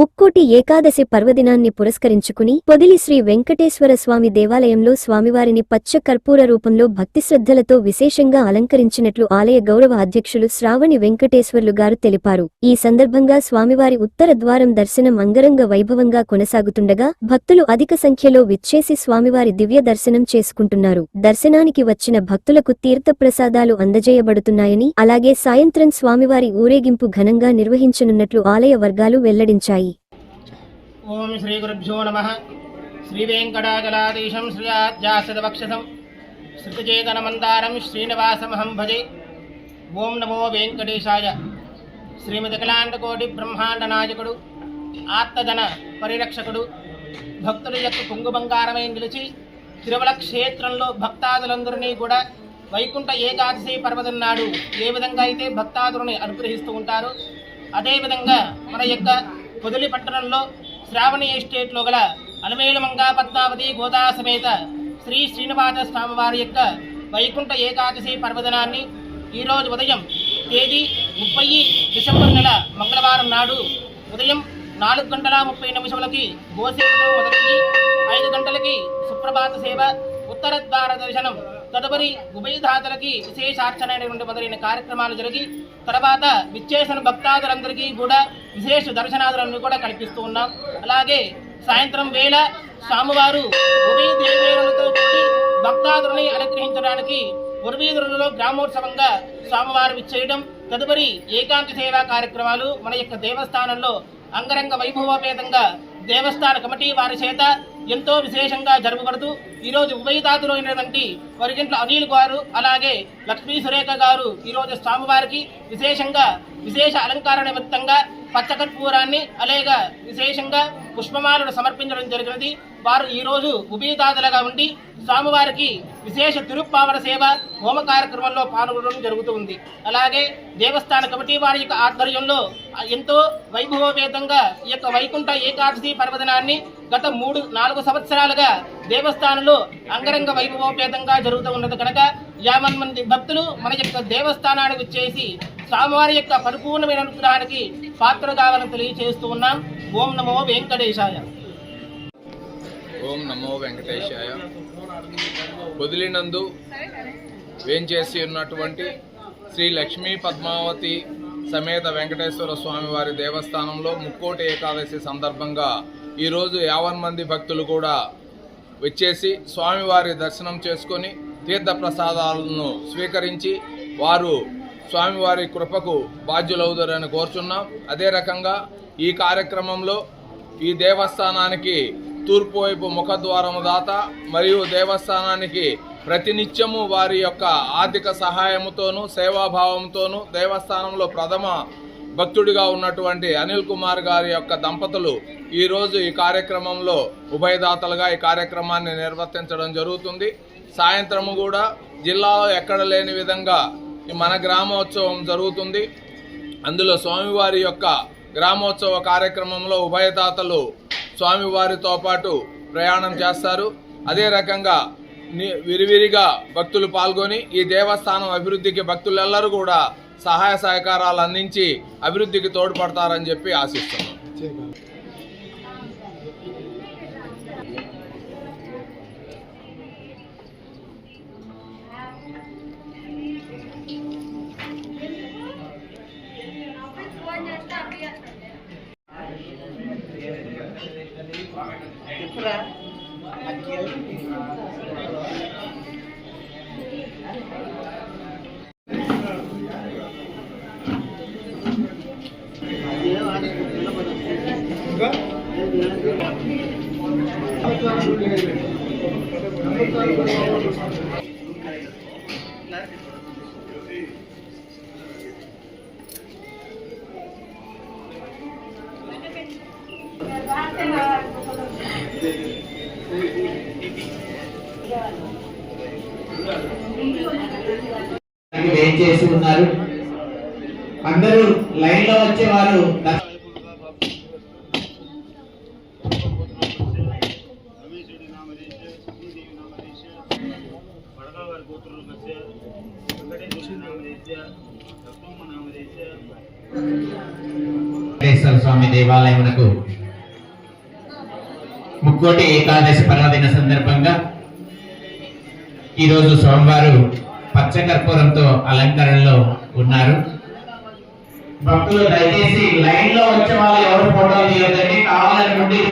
ముక్కోటి ఏకాదశి పర్వదినాన్ని పురస్కరించుకుని పొదిలి శ్రీ వెంకటేశ్వర స్వామి దేవాలయంలో స్వామివారిని పచ్చ కర్పూర రూపంలో భక్తి శ్రద్ధలతో విశేషంగా అలంకరించినట్లు ఆలయ గౌరవ అధ్యక్షులు శ్రావణి వెంకటేశ్వర్లు గారు తెలిపారు. ఈ సందర్భంగా స్వామివారి ఉత్తర ద్వారం దర్శనం అంగరంగ వైభవంగా కొనసాగుతుండగా భక్తులు అధిక సంఖ్యలో విచ్చేసి స్వామివారి దివ్య దర్శనం చేసుకుంటున్నారు. దర్శనానికి వచ్చిన భక్తులకు తీర్థప్రసాదాలు అందజేయబడుతున్నాయని అలాగే సాయంత్రం స్వామివారి ఊరేగింపు ఘనంగా నిర్వహించనున్నట్లు ఆలయ వర్గాలు వెల్లడించాయి. ఓం శ్రీ గురుభ్యో నమ. శ్రీ వెంకటాచలాధీశం శ్రీయాధ్యాసదవక్షసం శృతచేతనమందారం శ్రీనివాసమహం భజే. ఓం నమో వెంకటేశాయ. శ్రీమతికలాండకోటి బ్రహ్మాండ నాయకుడు ఆత్మధన పరిరక్షకుడు భక్తుల యొక్క కుంగు బంగారమై నిలిచి తిరుమల క్షేత్రంలో భక్తాదులందరినీ కూడా వైకుంఠ ఏకాదశి పర్వతం నాడు ఏ విధంగా అయితే భక్తాదులని అనుగ్రహిస్తూ ఉంటారో అదేవిధంగా మన యొక్క పొదిలి పట్టణంలో శ్రావణి ఎస్టేట్లో గల అలమేలుమంగా పద్మావతి గోదా సమేత శ్రీ శ్రీనివాస స్వామివారి యొక్క వైకుంఠ ఏకాదశి పర్వదినాన్ని ఈరోజు ఉదయం తేదీ ముప్పై డిసెంబర్ నెల మంగళవారం నాడు ఉదయం నాలుగు గంటల ముప్పై నిమిషములకి గోసేవలో మొదలయ్యి ఐదు గంటలకి సుప్రభాత సేవ ఉత్తర ద్వార దర్శనం తదుపరి ఉభయధాతలకి విశేషార్చన అనేటువంటి మొదలైన కార్యక్రమాలు జరిగి తర్వాత విచ్చేసిన భక్తాదులందరికీ కూడా విశేష దర్శనాదులను కూడా కల్పిస్తూ ఉన్నాం. అలాగే సాయంత్రం వేళ స్వామివారు ఉభయ దేవేరులతో కూడి భక్తాదులని అనుగ్రహించడానికి ఉర్వీధులలో గ్రామోత్సవంగా స్వామివారు విచ్చేయడం తదుపరి ఏకాంత సేవా కార్యక్రమాలు మన యొక్క దేవస్థానంలో అంగరంగ వైభవోపేతంగా దేవస్థాన కమిటీ వారి చేత ఎంతో విశేషంగా జరుపుకడుతూ ఈరోజు ఉభయదాతులు అయినటువంటి వరిగింట్ల అనిల్ గారు అలాగే లక్ష్మీ సురేఖ గారు ఈరోజు స్వామివారికి విశేషంగా విశేష అలంకార నిమిత్తంగా పచ్చకర్పూరాన్ని అలాగే విశేషంగా పుష్పమాలను సమర్పించడం జరిగినది. వారు ఈరోజు ఉభయదాతలుగా ఉండి స్వామివారికి విశేష తిరుప్పావన సేవ హోమ కార్యక్రమంలో పాల్గొనడం జరుగుతుంది అలాగే దేవస్థాన కమిటీ వారి యొక్క ఆధ్వర్యంలో ఎంతో వైభవోపేతంగా ఈ యొక్క వైకుంఠ ఏకాదశి పర్వదినాన్ని గత మూడు నాలుగు సంవత్సరాలుగా దేవస్థానంలో అంగరంగ వైభవోపేతంగా జరుగుతూ ఉన్నది కనుక యాభై మంది భక్తులు మన యొక్క దేవస్థానానికి వచ్చేసి స్వామివారి యొక్క పరిపూర్ణమైన అనుగ్రహానికి పాత్ర కావాలని తెలియజేస్తూ ఉన్నాం. ఓం నమో వెంకటేశాయ. ఓం నమో వెంకటేశాయ. పొదిలినందు వేంచేసి ఉన్నటువంటి శ్రీ లక్ష్మీ పద్మావతి సమేత వెంకటేశ్వర స్వామివారి దేవస్థానంలో ముక్కోటి ఏకాదశి సందర్భంగా ఈరోజు యావన్ మంది భక్తులు కూడా వచ్చేసి స్వామివారి దర్శనం చేసుకొని తీర్థప్రసాదాలను స్వీకరించి వారు స్వామివారి కృపకు బాధ్యులవుతారని కోరుచున్నాం. అదే రకంగా ఈ కార్యక్రమంలో ఈ దేవస్థానానికి తూర్పు వైపు ముఖద్వారము దాత మరియు దేవస్థానానికి ప్రతినిత్యము వారి యొక్క ఆర్థిక సహాయముతోనూ సేవాభావంతోనూ దేవస్థానంలో ప్రథమ భక్తుడిగా ఉన్నటువంటి అనిల్ కుమార్ గారి యొక్క దంపతులు ఈరోజు ఈ కార్యక్రమంలో ఉభయదాతలుగా ఈ కార్యక్రమాన్ని నిర్వర్తించడం జరుగుతుంది. సాయంత్రము కూడా జిల్లాలో ఎక్కడ లేని విధంగా మన గ్రామోత్సవం జరుగుతుంది. అందులో స్వామివారి యొక్క గ్రామోత్సవ కార్యక్రమంలో ఉభయదాతలు స్వామివారితో పాటు ప్రయాణం చేస్తారు. అదే రకంగా ని- విరివిరిగా భక్తులు పాల్గొని ఈ దేవస్థానం అభివృద్ధికి భక్తులెల్లరూ కూడా సహాయ సహకారాలు అందించి అభివృద్ధికి తోడ్పడతారని చెప్పి ఆశిస్తున్నాం. వెయిట్ చేసి ఉన్నారు? అందరూ లైన్లో వచ్చే వారు దర్శ- వెంకటేశ్వర వెంకటేశ్వర స్వామి దేవాలయమునకు ముక్కోటి ఏకాదశి పర్వదిన సందర్భంగా ఈరోజు స్వామివారు పచ్చకర్పూరంతో అలంకరణలో ఉన్నారు. భక్తులు దయచేసి లైన్లో వచ్చే వాళ్ళు ఎవరు ఫోటోలు తీయొద్దండి. కావాలనుకుంటే